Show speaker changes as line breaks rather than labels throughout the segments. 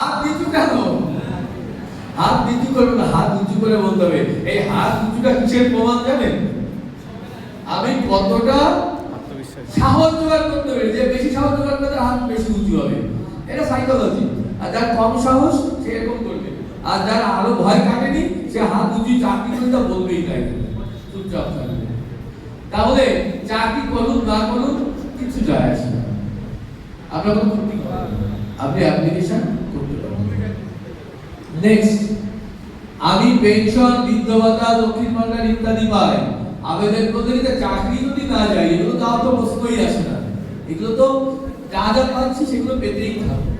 হাত নিচু কেন? হাত নিচু করবে না হাত উঁচু করে বলতে হবে। এই হাত উঁচুটা কিসের প্রমাণ জানেন? আমি কতটা সাহস জোগাড় করতে হবে যে বেশি সাহস জোগাড় করতে হাত বেশি উঁচু হবে। এটা সাইকোলজি আর যার কম সাহস সে এরকম করবে। আর যার আরও ভয় কাটেনি সে হাত উঁচু চাকরি করে বলবেই তাই। চুপচাপ থাকবে। তাহলে চাকরি করুন না করুন কিছু যায় আসে না। আপনার কোনো আপনি অ্যাপ্লিকেশন করতে নেক্সট আমি পেনশন বৃদ্ধ ভাতা দক্ষিণ ভান্ডার ইত্যাদি পাই। আবেদন করতে গেলে চাকরি যদি না যায়, এগুলো তাও তো প্রশ্নই আসে না। এগুলো তো যা যা পাচ্ছি সেগুলো পেতেই থাকবে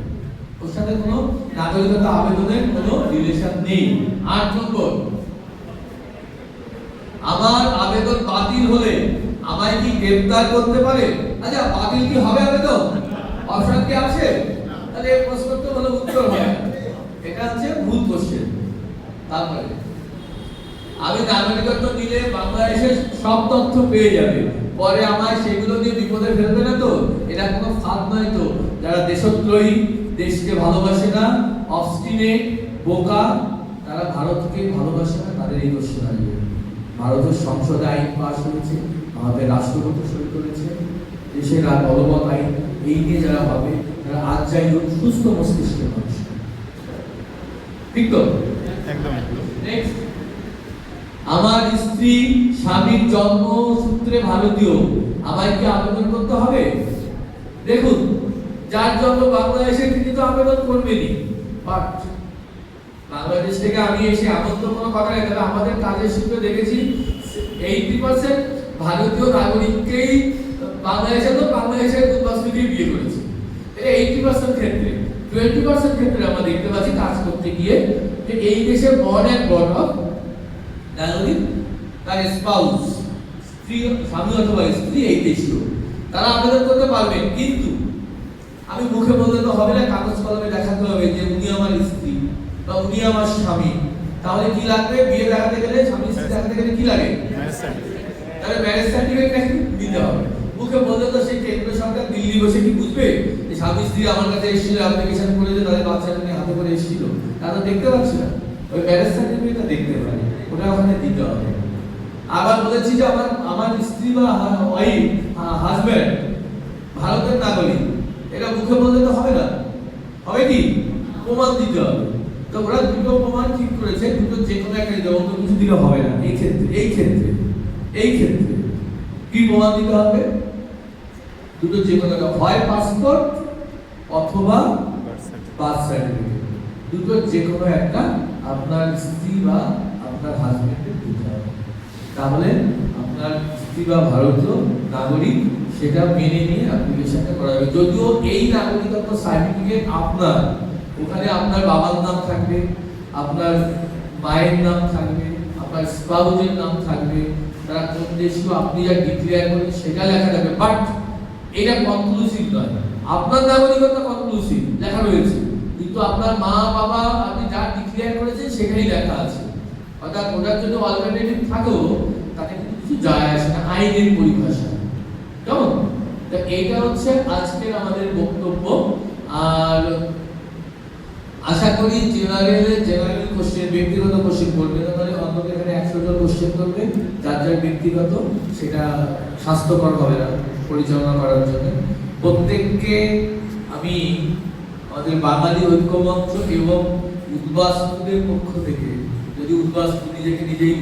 ওর সাথে কোনো নাগরিকতা আবেদনের কোনো রিলেশন নেই। আট নম্বর, আমার আবেদন বাতিল হলে আমায় কি গ্রেফতার করতে পারে? আচ্ছা বাতিল কি হবে আবেদন? অপশন কি আছে? তাহলে প্রশ্ন তো হলো উত্তর হয় না। এটা হচ্ছে ভুল কোশ্চেন তারপরে আমি নাগরিকত্ব দিলে বাংলাদেশের সব তথ্য পেয়ে যাবে। পরে আমায় সেগুলো দিয়ে বিপদে ফেলবে না তো? এটা কোনো ফাঁদ নয় তো। যারা দেশদ্রোহী, দেশকে ভালোবাসে না অবস্টিনেট বোকা, তারা ভারতকে ভালোবাসে না, তাদের এই কোশ্চেন আসবে ভারতের সংসদে আইন পাশ হয়েছে, আমাদের রাষ্ট্রপতি সই করেছে, দেশের আর বলবৎ আইন এই নিয়ে যারা হবে তারা আজ যাই হোক সুস্থ মস্তিষ্কের মানুষ। ঠিক তো? আমার স্ত্রী স্বামীর জন্ম সূত্রে ভারতীয়। আমায় কি আবেদন করতে হবে? দেখুন, যার জন্ম বাংলাদেশে তিনি তো আবেদন করবেনই। বাট বাংলাদেশ থেকে আমি এসে এমন তো কোনো কথা নেই। তবে আমাদের কাজের সূত্রে দেখেছি এইটি পার্সেন্ট ভারতীয় নাগরিককেই বাংলাদেশে তো বাংলাদেশের দুর্বাসীকেই বিয়ে করেছে। এইটি পার্সেন্ট ক্ষেত্রে টোয়েন্টি পার্সেন্ট ক্ষেত্রে আমরা দেখতে পাচ্ছি কাজ করতে গিয়ে এই দেশে বর্ন অ্যান্ড বর্ন অফ তার স্পাউস স্ত্রী স্বামী অথবা স্ত্রী এই দেশীয় তারা আবেদন করতে পারবেন কিন্তু আমি মুখে বললে তো হবে না কাগজ কলমে দেখাতে হবে যে উনি আমার স্ত্রী বা উনি আমার স্বামী। তাহলে কি লাগবে? বিয়ে দেখাতে গেলে স্বামী স্ত্রী দেখাতে গেলে কি লাগে? তাহলে ম্যারেজ সার্টিফিকেট নাকি দিতে হবে। মুখে বললে তো সেই কেন্দ্র সরকার দিল্লি বসে কি বুঝবে? স্বামী স্ত্রী আমার কাছে এসেছিল অ্যাপ্লিকেশন করে যে তাদের বাচ্চাটা নিয়ে হাতে করে এসেছিল। তারা দেখতে পাচ্ছে না। ওই ম্যারেজ সার্টিফিকেটটা দেখতে পারে ওটা ওখানে দিতে হবে। আবার বলেছি যে আমার আমার স্ত্রী বা ওয়াইফ হাজবেন্ড ভারতের নাগরিক এটা মুখে বললে তো হবে না। হবে কি? প্রমাণ দিতে হবে। তো ওরা দুটো প্রমাণ ঠিক করেছে, দুটো যে কোনো একটা দিতে অন্য কিছু দিলে হবে না। এই ক্ষেত্রে এই ক্ষেত্রে এই ক্ষেত্রে কি প্রমাণ দিতে হবে? দুটো যে কোনো একটা, হয় পাসপোর্ট অথবা বার্থ সার্টিফিকেট দুটো যে কোনো একটা আপনার স্ত্রী বা আপনার হাজবেন্ডের দিতে হবে। তাহলে আপনার স্ত্রী বা ভারতীয় নাগরিক সেটা মেনে নিয়ে অ্যাপ্লিকেশনটা করা হবে। যদিও এই নাগরিকত্ব সার্টিফিকেট আপনার, ওখানে আপনার বাবার নাম থাকবে, আপনার মায়ের নাম থাকবে, আপনার স্পাউজের নাম থাকবে, তারা কোন দেশীয় আপনি যা ডিক্লেয়ার করবেন সেটা লেখা থাকবে। বাট এটা কনক্লুসিভ নয়। আপনার নাগরিকত্ব কনক্লুসিভ লেখা রয়েছে। কিন্তু আপনার মা, বাবা, আপনি যা ডিক্লেয়ার করেছেন সেখানেই লেখা আছে। অর্থাৎ ওটার জন্য অল্টারনেটিভ থাকেও, তাতে কিন্তু কিছু যায় আসে না, আইনের পরিভাষা। কেমন? তো এইটা হচ্ছে আজকের আমাদের বক্তব্য। আর আশা করি জেনারেল জেনারেল কোশ্চেন ব্যক্তিগত কোশ্চেন করবে না মানে অন্তত এখানে একশো জন কোশ্চেন করবে, যার যার ব্যক্তিগত, সেটা স্বাস্থ্যকর হবে না, পরিচালনা করার জন্য। প্রত্যেককে আমি আমাদের বাঙালি ঐক্যমঞ্চ এবং উদ্বাস্তুদের পক্ষ থেকে যদি উদ্বাস্তু নিজেকে নিজেই